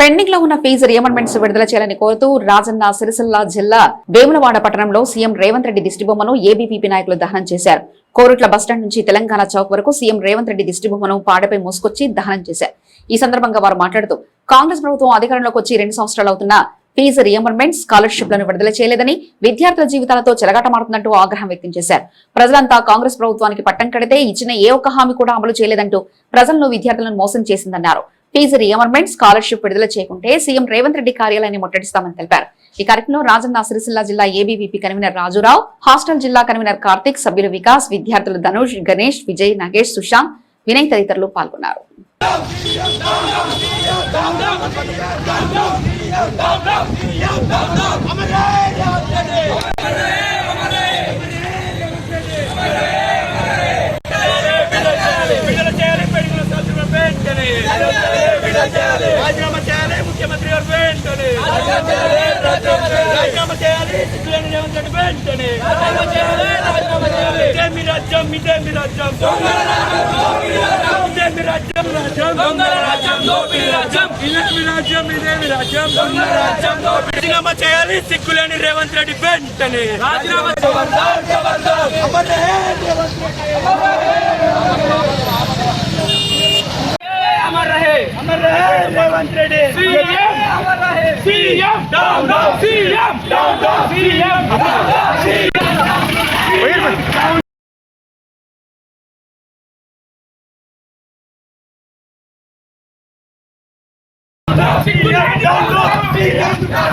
పెండింగ్లో ఉన్న fee reimbursements విడుదల చేయాలని కోరుతూ రాజన్న సిరిసిల్ల జిల్లా వేములవాడ పట్టణంలో సీఎం రేవంత్ రెడ్డి దిష్టిబొమ్మను ఏబీపీపీ నాయకులు దహనం చేశారు. కోరుట్ల బస్టాండ్ నుంచి తెలంగాణ చౌక్ వరకు సీఎం రేవంత్ రెడ్డి దిష్టిబొమ్మను పాడపై మోసుకొచ్చి దహనం చేశారు. ఈ సందర్భంగా వారు మాట్లాడుతూ కాంగ్రెస్ ప్రభుత్వం అధికారంలోకి వచ్చి రెండు సంవత్సరాలు అవుతున్న ఫీజు రియంబర్మెంట్ స్కాలర్షిప్లను విడుదల చేయలేదని విద్యార్థుల జీవితాలతో చెలగాటమాడుతున్నట్టు ఆగ్రహం వ్యక్తం చేశారు. ప్రజలంతా కాంగ్రెస్ ప్రభుత్వానికి పట్టం కడితే ఇచ్చిన ఏ ఒక్క హామీ కూడా అమలు చేయలేదంటూ ప్రజలను విద్యార్థులను మోసం చేసిందన్నారు. ఫీజు రియంబర్మెంట్ స్కాలర్షిప్ విడుదల చేయకుంటే సీఎం రేవంత్ రెడ్డి కార్యాలయాన్ని ముట్టడిస్తామని తెలిపారు. ఈ కార్యక్రమంలో రాజన్న సిరిసిల్ల జిల్లా ఏబీవీపీ కన్వీనర్ రాజురావు హాస్టల్ జిల్లా కన్వీనర్ కార్తిక్ సభ్యులు వికాస్ విద్యార్థులు ధనుష్ గణేష్ విజయ్ నగేష్ సుశాంత్ వినయ్ తదితరులు పాల్గొన్నారు. విడుదల చేయాలి పెట్టుకున్న సంవత్సరం వెంటనే రాజీనామా చేయాలి ముఖ్యమంత్రి గారు వెంటనే. రాజీనామా చేయాలి. సిద్ధులేని రేవంత్ రెడ్డి వెంటనే. రాజీనామా Revanth Reddy. CM, down down CM, down down CM, down down CM.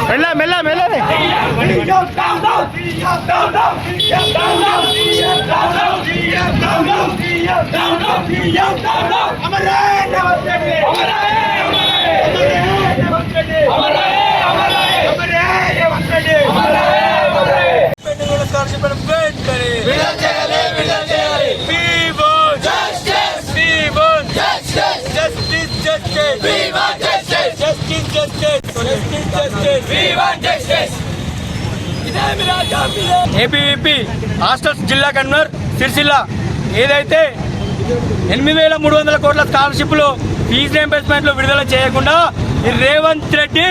మెల్ల మెల్ల మెల్లనే అమరే అమరే అమరే ఏపీవీపీ హాస్టల్స్ జిల్లా కన్వీనర్ సిరిసిల్ల. ఏదైతే ఎనిమిది వేల మూడు వందల కోట్ల స్కాలర్షిప్లు ఫీజు రీంబర్స్మెంట్లు విడుదల చేయకుండా రేవంత్ రెడ్డి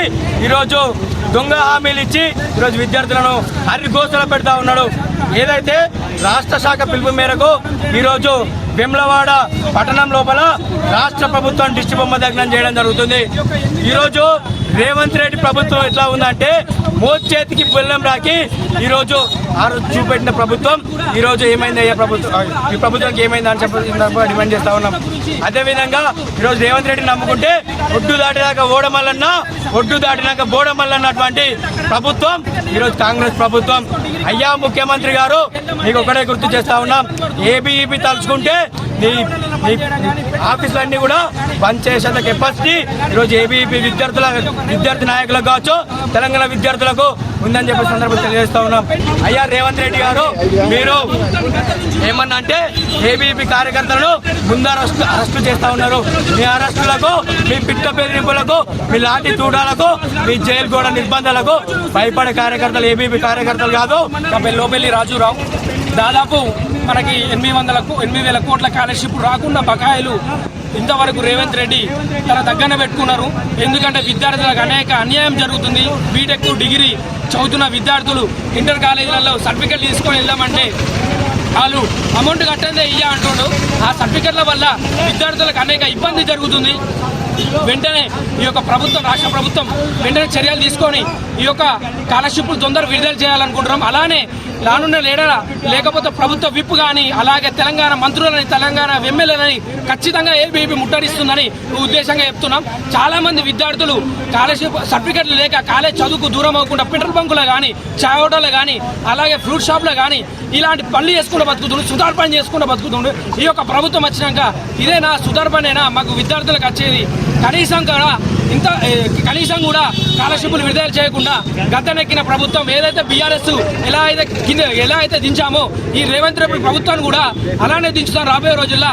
ఈరోజు దొంగ హామీలు ఇచ్చి ఈరోజు విద్యార్థులను హరిగోసల పెడతా ఉన్నాడు. ఏదైతే రాష్ట్ర శాఖ పిలుపు మేరకు ఈరోజు విమ్లవాడ పట్టణం లోపల రాష్ట్ర ప్రభుత్వం దిష్టి బొమ్మ దగ్నం చేయడం జరుగుతుంది. ఈరోజు రేవంత్ రెడ్డి ప్రభుత్వం ఎట్లా ఉందంటే మోచేతికి బెల్లం రాకి ఈరోజు ఆ రోజు చూపెట్టిన ప్రభుత్వం. ఈరోజు ఏమైంది అయ్యా ప్రభుత్వం? ఈ ప్రభుత్వానికి ఏమైంది అని చెప్పి డిమాండ్ చేస్తా ఉన్నాం. అదేవిధంగా ఈరోజు రేవంత్ రెడ్డి నమ్ముకుంటే ఒడ్డు దాటినాక ఓడమల్లన్న ఒడ్డు దాటినాక బోడమల్లన్నటువంటి ప్రభుత్వం ఈరోజు కాంగ్రెస్ ప్రభుత్వం. అయ్యా ముఖ్యమంత్రి గారు మీకు ఒకటే గుర్తు చేస్తా ఉన్నాం. ఏబీఈపీ తలుచుకుంటే నీ ఆఫీసులన్నీ కూడా బంద్ చేసేంత కెపాసిటీ ఈరోజు ఏబీపీ విద్యార్థుల విద్యార్థి నాయకులకు కావచ్చు తెలంగాణ విద్యార్థులకు ఉందని చెప్పి సందర్భం తెలియజేస్తా ఉన్నాం. అయ్యా రేవంత్ రెడ్డి గారు మీరు ఏమన్నా అంటే ఏబీపీ కార్యకర్తలను ముందరస్తు అరెస్టు చేస్తా ఉన్నారు. మీ అరెస్టులకు మీ పిట్ట బెదిరింపులకు మీ లాఠీ తూడాలకు మీ జైలు గోడ నిర్బంధాలకు భయపడే కార్యకర్తలు ఏబీపీ కార్యకర్తలు కాదు లోపల్లి రాజురావు. దాదాపు మనకి ఎనిమిది వందలకు ఎనిమిది వేల కోట్ల స్కాలర్షిప్ రాకుండా బకాయిలు ఇంతవరకు రేవంత్ రెడ్డి తన దగ్గర పెట్టుకున్నారు. ఎందుకంటే విద్యార్థులకు అనేక అన్యాయం జరుగుతుంది. బీటెక్ డిగ్రీ చదువుతున్న విద్యార్థులు ఇంటర్ కాలేజీలలో సర్టిఫికెట్ తీసుకొని వెళ్దామంటే వాళ్ళు అమౌంట్ కట్టందే ఇయ్య అంటుండు. ఆ సర్టిఫికెట్ల వల్ల విద్యార్థులకు అనేక ఇబ్బంది జరుగుతుంది. వెంటనే ఈ యొక్క ప్రభుత్వం రాష్ట్ర ప్రభుత్వం వెంటనే చర్యలు తీసుకొని ఈ యొక్క స్కాలర్షిప్లు తొందర విడుదల చేయాలనుకుంటున్నాం. అలానే రానున్న లేడల లేకపోతే ప్రభుత్వ విప్ కానీ అలాగే తెలంగాణ మంత్రులని తెలంగాణ ఎమ్మెల్యేలని ఖచ్చితంగా ఏబీపీ ముట్టడిస్తుందని ఉద్దేశంగా చెప్తున్నాం. చాలా మంది విద్యార్థులు స్కాలర్షిప్ సర్టిఫికెట్లు లేక కాలేజ్ చదువుకు దూరం అవ్వకుండా పెట్రోల్ బంకులో కానీ చాయ్ హోటల్లో కానీ అలాగే ఫ్రూట్ షాప్లో కానీ ఇలాంటి పనులు చేసుకుంటూ బతుకుతుండ్రు సుధార్పణ చేసుకుంటూ బతుకుతుండ్రు ఈ యొక్క ప్రభుత్వం వచ్చినాక ఇదేనా సుధార్పణేనా మాకు విద్యార్థులకు వచ్చేది కనీసం కూడా ఇంత కనీసం కూడా స్కాలర్షిప్లు విడుదల చేయకుండా గద్దెనెక్కిన ప్రభుత్వం ఏదైతే బీఆర్ఎస్ ఎలా అయితే కింద ఎలా అయితే దించామో ఈ రేవంత్ రెడ్డి ప్రభుత్వాన్ని కూడా అలానే దించుతాం రాబోయే రోజుల్లో.